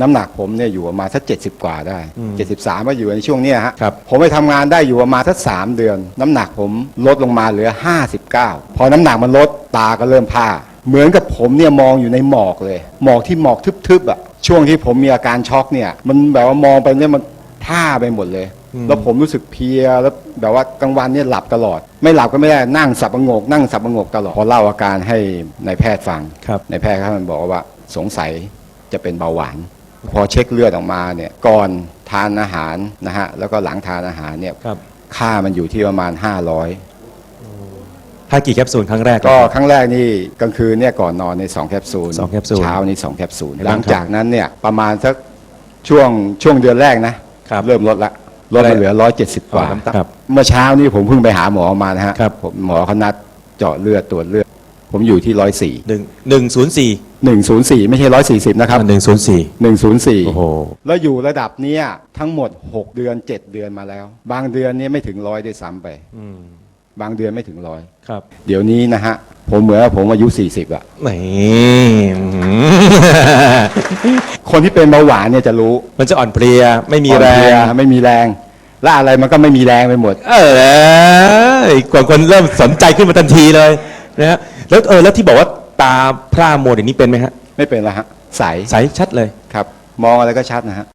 น้ำหนักผมเนี่ยอยู่ประมาณสักเจ็ดสิบกว่าได้อืมเจ็ดสิบสามก็อยู่ในช่วงเนี้ยฮะครับ ผมไปทำงานได้อยู่ประมาณสักสามเดือน น้ำหนักผมลดลงมาเหลือห้าสิบเก้าพอน้ำหนักมันลดตาก็เริ่มผ้าเหมือนกับผมเนี่ยมองอยู่ในหมอกเลย หมอกที่หมอกทึบๆอะช่วงที่ผมมีอาการช็อกเนี่ย มันแบบว่ามองไปเนี่ยมันผ้าไปหมดเลย อืม แล้วผมรู้สึกเพลียแล้วแบบว่ากลางวันเนี่ยหลับตลอด ไม่หลับก็ไม่ได้นั่งสับประงก นั่งสับประงกตลอดพอเล่าอาการให้นายแพทย์ฟัง ครับนายแพทย์เขามันบอกว่าสงสัยจะเป็นเบาหวาน พอเช็คเลือดออกมาเนี่ยก่อนทานอาหารนะฮะแล้วก็หลังทานอาหารเนี่ยครับ ค่ามันอยู่ที่ประมาณ 500ทานกี่แคปซูลครั้งแรก ก็ครั้งแรกนี่กลางคืนเนี่ยก่อนนอนในสองแคปซูลสองแคปซูลเช้านี่สองแคปซูลครับหลังจากนั้นเนี่ยประมาณสักช่วงช่วงเดือนแรกนะครับเริ่มลดละลดมาเหลือ 170 กว่าอ๋อน้ำตาลครับเมื่อเช้านี่ผมเพิ่งไปหาหมอมานะฮะครับ ผมหมอเขานัดเจาะเลือดตรวจเลือด ผมอยู่ที่ 104 หนึ่งหนึ่งศูนย์สี่ 104 ไม่ใช่ 140 นะครับ หนึ่งศูนย์สี่104 โอ้โห แล้วอยู่ระดับเนี้ยทั้งหมด 6 เดือน 7 เดือนมาแล้ว บางเดือนเนี่ยไม่ถึงร้อยด้วยซ้ำไป อืมบางเดือนไม่ถึงร้อยครับเดี๋ยวนี้นะฮะ ผมเหมือนว่าผมอายุ 40อะนี่คนที่เป็นเบาหวานเนี่ยจะรู้มันจะอ่อนเพลียไม่มีแรอ่อนเพลียง ไม่มีแรง และอะไรมันก็ไม่มีแรงไปหมด เออกว่าคนเริ่มสนใจขึ้นมาทันทีเลยนะฮะแล้วเออแล้วที่บอกว่า ตาพร่ามัวเดี๋ยวนี้เป็นไหมฮะ ไม่เป็นละฮะ ใส ใสชัดเลย ครับ มองอะไรก็ชัดนะฮะ